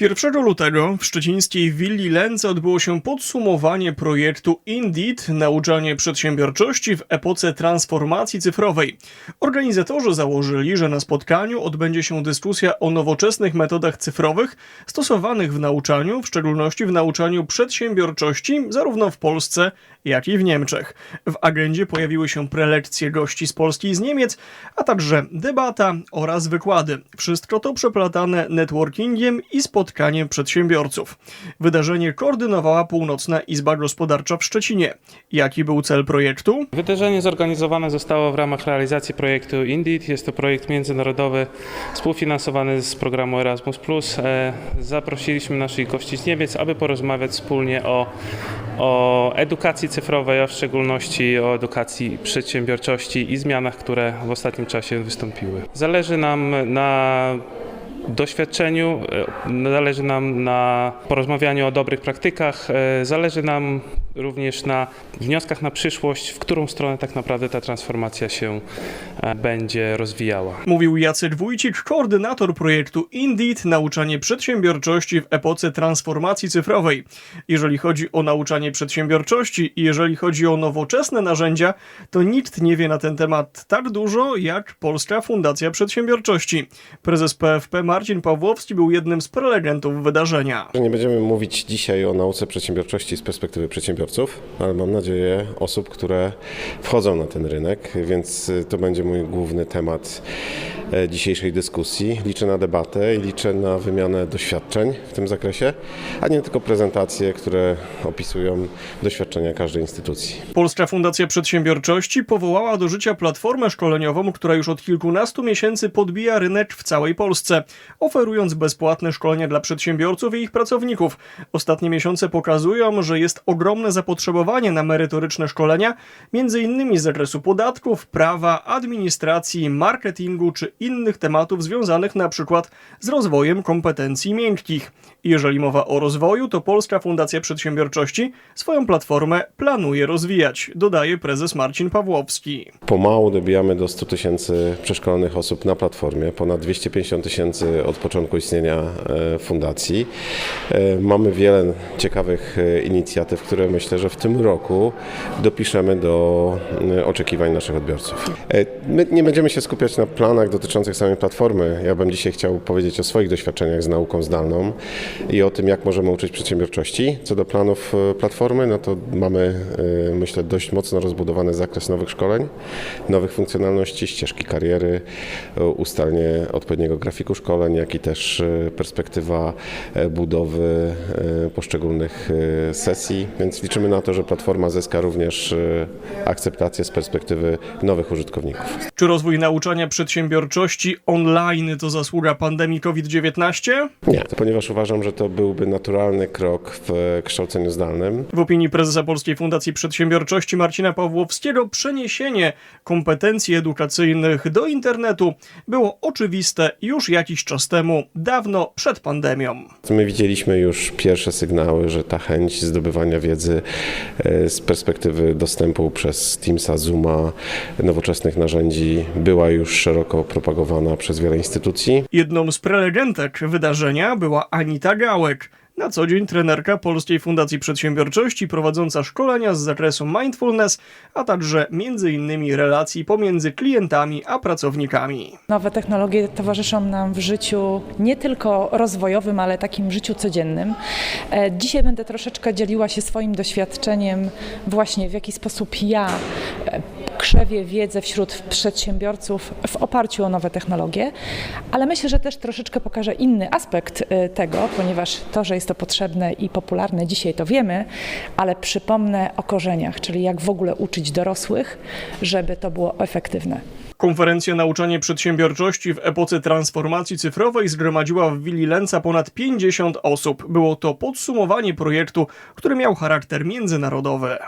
1 lutego w szczecińskiej willi Lęce odbyło się podsumowanie projektu Indeed Nauczanie przedsiębiorczości w epoce transformacji cyfrowej. Organizatorzy założyli, że na spotkaniu odbędzie się dyskusja o nowoczesnych metodach cyfrowych stosowanych w nauczaniu, w szczególności w nauczaniu przedsiębiorczości, zarówno w Polsce, jak i w Niemczech. W agendzie pojawiły się prelekcje gości z Polski i z Niemiec, a także debata oraz wykłady. Wszystko to przeplatane networkingiem i spotkaniem przedsiębiorców. Wydarzenie koordynowała Północna Izba Gospodarcza w Szczecinie. Jaki był cel projektu? Wydarzenie zorganizowane zostało w ramach realizacji projektu Indeed. Jest to projekt międzynarodowy współfinansowany z programu Erasmus. E, Zaprosiliśmy naszych gości z Niemiec, aby porozmawiać wspólnie o, o edukacji cyfrowej, a w szczególności o edukacji przedsiębiorczości i zmianach, które w ostatnim czasie wystąpiły. Zależy nam na doświadczeniu, e, zależy nam na porozmawianiu o dobrych praktykach, e, zależy nam również na wnioskach na przyszłość, w którą stronę tak naprawdę ta transformacja się e, będzie rozwijała. Mówił Jacek Wójcik, koordynator projektu Indeed Nauczanie przedsiębiorczości w epoce transformacji cyfrowej. Jeżeli chodzi o nauczanie przedsiębiorczości i jeżeli chodzi o nowoczesne narzędzia, to nikt nie wie na ten temat tak dużo jak Polska Fundacja Przedsiębiorczości. Prezes PFP Marcin Pawłowski był jednym z prelegentów wydarzenia. Nie będziemy mówić dzisiaj o nauce przedsiębiorczości z perspektywy przedsiębiorców, ale mam nadzieję osób, które wchodzą na ten rynek, więc y, to będzie mój główny temat dzisiejszej dyskusji. Liczę na debatę i liczę na wymianę doświadczeń w tym zakresie, a nie tylko prezentacje, które opisują doświadczenia każdej instytucji. Polska Fundacja Przedsiębiorczości powołała do życia platformę szkoleniową, która już od kilkunastu miesięcy podbija rynek w całej Polsce, oferując bezpłatne szkolenia dla przedsiębiorców i ich pracowników. Ostatnie miesiące pokazują, że jest ogromne zapotrzebowanie na merytoryczne szkolenia, między innymi z zakresu podatków, prawa, administracji, marketingu czy innych tematów związanych na przykład z rozwojem kompetencji miękkich. Jeżeli mowa o rozwoju, to Polska Fundacja Przedsiębiorczości swoją platformę planuje rozwijać, dodaje prezes Marcin Pawłowski. Pomału dobijamy do 100 tysięcy przeszkolonych osób na platformie, ponad 250 tysięcy od początku istnienia e, fundacji. E, Mamy wiele ciekawych e, inicjatyw, które myślę, że w tym roku dopiszemy do oczekiwań naszych odbiorców. My nie będziemy się skupiać na planach dotyczących samej platformy. Ja bym dzisiaj chciał powiedzieć o swoich doświadczeniach z nauką zdalną i o tym, jak możemy uczyć przedsiębiorczości. Co do planów e, platformy, no to mamy, e, myślę, dość mocno rozbudowany zakres nowych szkoleń, nowych funkcjonalności, ścieżki kariery, e, ustalenie odpowiedniego grafiku szkoleń, jak i też perspektywa budowy poszczególnych sesji, więc liczymy na to, że platforma zyska również akceptację z perspektywy nowych użytkowników. Czy rozwój nauczania przedsiębiorczości online to zasługa pandemii COVID-19? Nie, ponieważ uważam, że to byłby naturalny krok w kształceniu zdalnym. W opinii prezesa Polskiej Fundacji Przedsiębiorczości Marcina Pawłowskiego przeniesienie kompetencji edukacyjnych do internetu było oczywiste już jakiś czas temu, dawno przed pandemią. My widzieliśmy już pierwsze sygnały, że ta chęć zdobywania wiedzy e, z perspektywy dostępu przez Teamsa, Zooma, nowoczesnych narzędzi była już szeroko propagowana przez wiele instytucji. Jedną z prelegentek wydarzenia była Anita Gałek, na co dzień trenerka Polskiej Fundacji Przedsiębiorczości prowadząca szkolenia z zakresu mindfulness, a także między innymi relacji pomiędzy klientami a pracownikami. Nowe technologie towarzyszą nam w życiu nie tylko rozwojowym, ale takim życiu codziennym. E, Dzisiaj będę troszeczkę dzieliła się swoim doświadczeniem właśnie w jaki sposób ja e, krzewię wiedzę wśród przedsiębiorców w oparciu o nowe technologie, ale myślę, że też troszeczkę pokażę inny aspekt e, tego, ponieważ to, że jest to potrzebne i popularne dzisiaj to wiemy, ale przypomnę o korzeniach, czyli jak w ogóle uczyć dorosłych, żeby to było efektywne. Konferencja Nauczanie Przedsiębiorczości w epoce transformacji cyfrowej zgromadziła w Willi Lenca ponad 50 osób. Było to podsumowanie projektu, który miał charakter międzynarodowy.